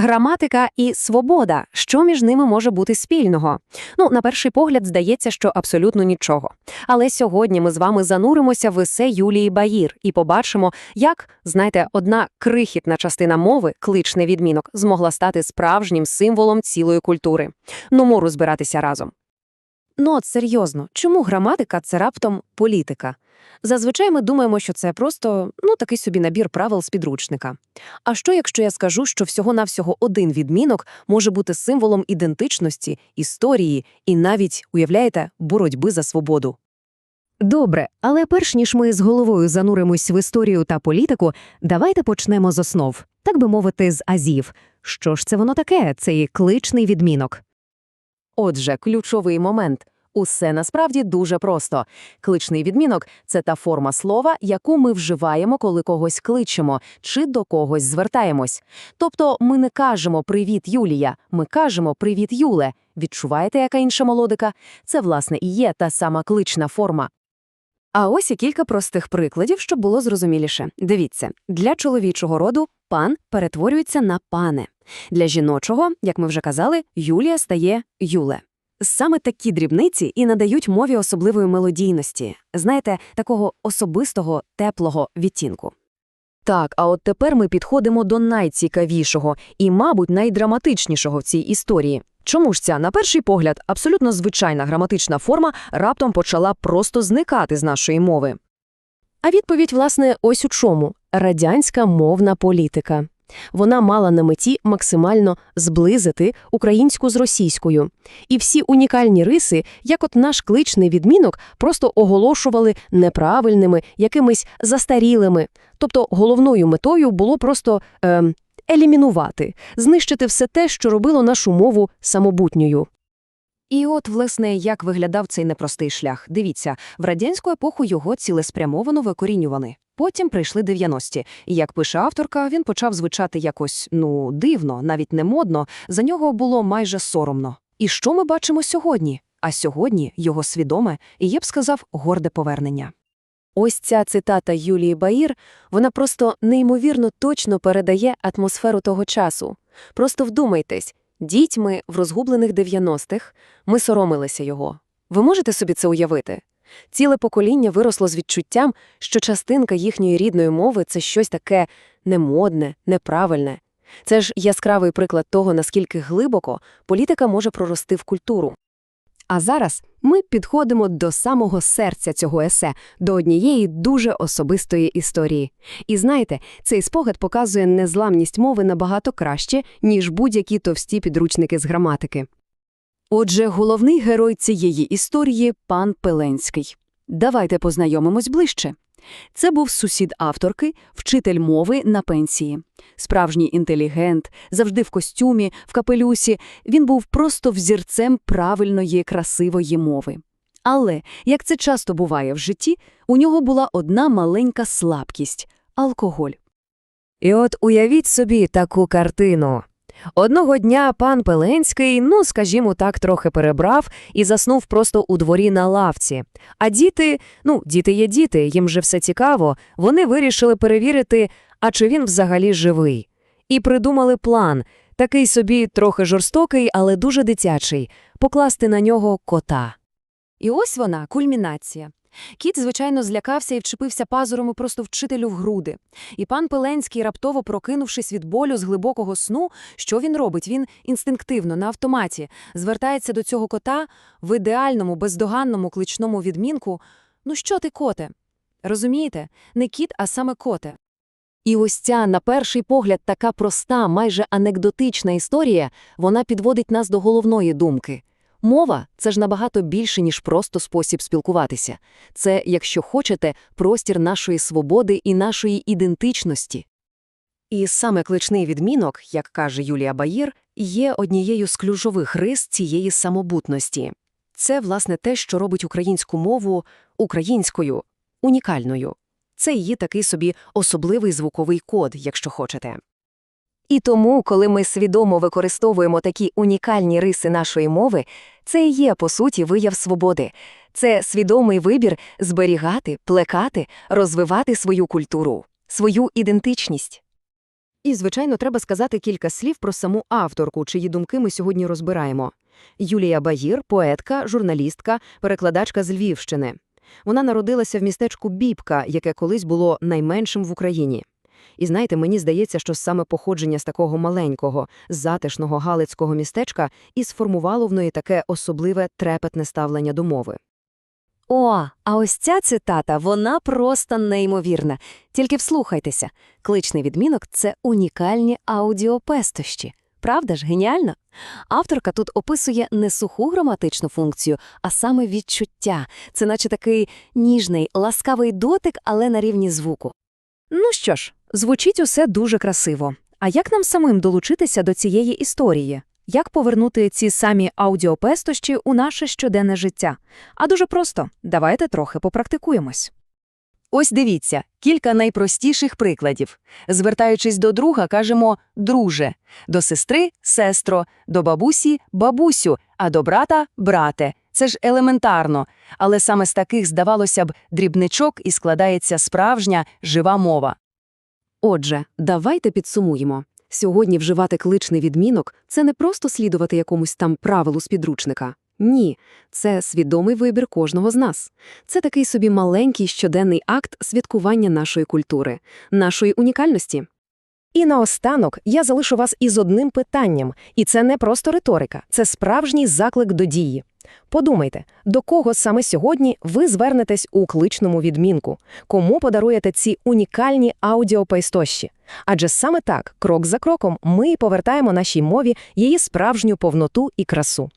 Граматика і свобода. Що між ними може бути спільного? Ну, на перший погляд, здається, що абсолютно нічого. Але сьогодні ми з вами зануримося в есе Юлії Баїр і побачимо, як, знаєте, одна крихітна частина мови, кличний відмінок, змогла стати справжнім символом цілої культури. Ну, мору розбиратися разом. Ну, от серйозно, чому граматика це раптом політика? Зазвичай ми думаємо, що це просто ну такий собі набір правил з підручника. А що, якщо я скажу, що всього-навсього один відмінок може бути символом ідентичності, історії і навіть, уявляєте, боротьби за свободу? Добре, але перш ніж ми з головою зануримось в історію та політику, давайте почнемо з основ, так би мовити, з азів. Що ж це воно таке, цей кличний відмінок? Отже, ключовий момент. Усе насправді дуже просто. Кличний відмінок це та форма слова, яку ми вживаємо, коли когось кличемо чи до когось звертаємось. Тобто ми не кажемо Привіт, Юлія, ми кажемо Привіт, Юле. Відчуваєте, яка інша мелодика? Це, власне, і є та сама клична форма. А ось і кілька простих прикладів, щоб було зрозуміліше. Дивіться, для чоловічого роду пан перетворюється на пане. Для жіночого, як ми вже казали, Юлія стає Юле. Саме такі дрібниці і надають мові особливої мелодійності, знаєте, такого особистого, теплого відтінку. Так, а от тепер ми підходимо до найцікавішого і, мабуть, найдраматичнішого в цій історії. Чому ж ця, на перший погляд, абсолютно звичайна граматична форма раптом почала просто зникати з нашої мови? А відповідь, власне, ось у чому – радянська мовна політика. Вона мала на меті максимально зблизити українську з російською. І всі унікальні риси, як от наш кличний відмінок, просто оголошували неправильними, якимись застарілими. Тобто головною метою було просто е, елімінувати, знищити все те, що робило нашу мову самобутньою. І от, власне, як виглядав цей непростий шлях. Дивіться, в радянську епоху його цілеспрямовано викорінювали. Потім прийшли 90-ті, і, як пише авторка, він почав звучати якось, ну, дивно, навіть не модно, за нього було майже соромно. І що ми бачимо сьогодні? А сьогодні його свідоме і, я б сказав, горде повернення. Ось ця цитата Юлії Баїр, вона просто неймовірно точно передає атмосферу того часу. Просто вдумайтесь, дітьми в розгублених 90-х ми соромилися його. Ви можете собі це уявити? Ціле покоління виросло з відчуттям, що частинка їхньої рідної мови це щось таке немодне, неправильне. Це ж яскравий приклад того, наскільки глибоко політика може прорости в культуру. А зараз ми підходимо до самого серця цього есе, до однієї дуже особистої історії. І знаєте, цей спогад показує незламність мови набагато краще, ніж будь-які товсті підручники з граматики. Отже, головний герой цієї історії – пан Пеленський. Давайте познайомимось ближче. Це був сусід авторки, вчитель мови на пенсії. Справжній інтелігент, завжди в костюмі, в капелюсі. Він був просто взірцем правильної, красивої мови. Але, як це часто буває в житті, у нього була одна маленька слабкість – алкоголь. І от уявіть собі таку картину. Одного дня пан Пеленський, ну, скажімо так, трохи перебрав і заснув просто у дворі на лавці. А діти, ну, діти є діти, їм же все цікаво, вони вирішили перевірити, а чи він взагалі живий. І придумали план, такий собі трохи жорстокий, але дуже дитячий, покласти на нього кота. І ось вона, кульмінація. Кіт, звичайно, злякався і вчепився пазурами просто вчителю в груди. І пан Пеленський, раптово прокинувшись від болю з глибокого сну, що він робить? Він інстинктивно, на автоматі, звертається до цього кота в ідеальному, бездоганному кличному відмінку «Ну що ти, коте?» Розумієте? Не кіт, а саме коте. І ось ця, на перший погляд, така проста, майже анекдотична історія, вона підводить нас до головної думки. Мова – це ж набагато більше, ніж просто спосіб спілкуватися. Це, якщо хочете, простір нашої свободи і нашої ідентичності. І саме кличний відмінок, як каже Юлія Баїр, є однією з ключових рис цієї самобутності. Це, власне, те, що робить українську мову українською, унікальною. Це її такий собі особливий звуковий код, якщо хочете. І тому, коли ми свідомо використовуємо такі унікальні риси нашої мови, це і є, по суті, вияв свободи. Це свідомий вибір зберігати, плекати, розвивати свою культуру, свою ідентичність. І, звичайно, треба сказати кілька слів про саму авторку, чиї думки ми сьогодні розбираємо. Юлія Багір – поетка, журналістка, перекладачка з Львівщини. Вона народилася в містечку Бібка, яке колись було найменшим в Україні. І знаєте, мені здається, що саме походження з такого маленького, затишного галицького містечка і сформувало в неї таке особливе трепетне ставлення до мови. О, а ось ця цитата, вона просто неймовірна. Тільки вслухайтеся. Кличний відмінок – це унікальні аудіопестощі. Правда ж, геніально? Авторка тут описує не суху граматичну функцію, а саме відчуття. Це наче такий ніжний, ласкавий дотик, але на рівні звуку. Ну що ж, звучить усе дуже красиво. А як нам самим долучитися до цієї історії? Як повернути ці самі аудіопестощі у наше щоденне життя? А дуже просто. Давайте трохи попрактикуємось. Ось дивіться, кілька найпростіших прикладів. Звертаючись до друга, кажемо «друже», до сестри – «сестро», до бабусі – «бабусю», а до брата – «брате». Це ж елементарно. Але саме з таких, здавалося б, дрібничок і складається справжня, жива мова. Отже, давайте підсумуємо. Сьогодні вживати кличний відмінок – це не просто слідувати якомусь там правилу з підручника. Ні, це свідомий вибір кожного з нас. Це такий собі маленький щоденний акт святкування нашої культури, нашої унікальності. І наостанок я залишу вас із одним питанням, і це не просто риторика, це справжній заклик до дії. Подумайте, до кого саме сьогодні ви звернетесь у кличному відмінку, кому подаруєте ці унікальні аудіопайстощі. Адже саме так, крок за кроком, ми повертаємо нашій мові її справжню повноту і красу.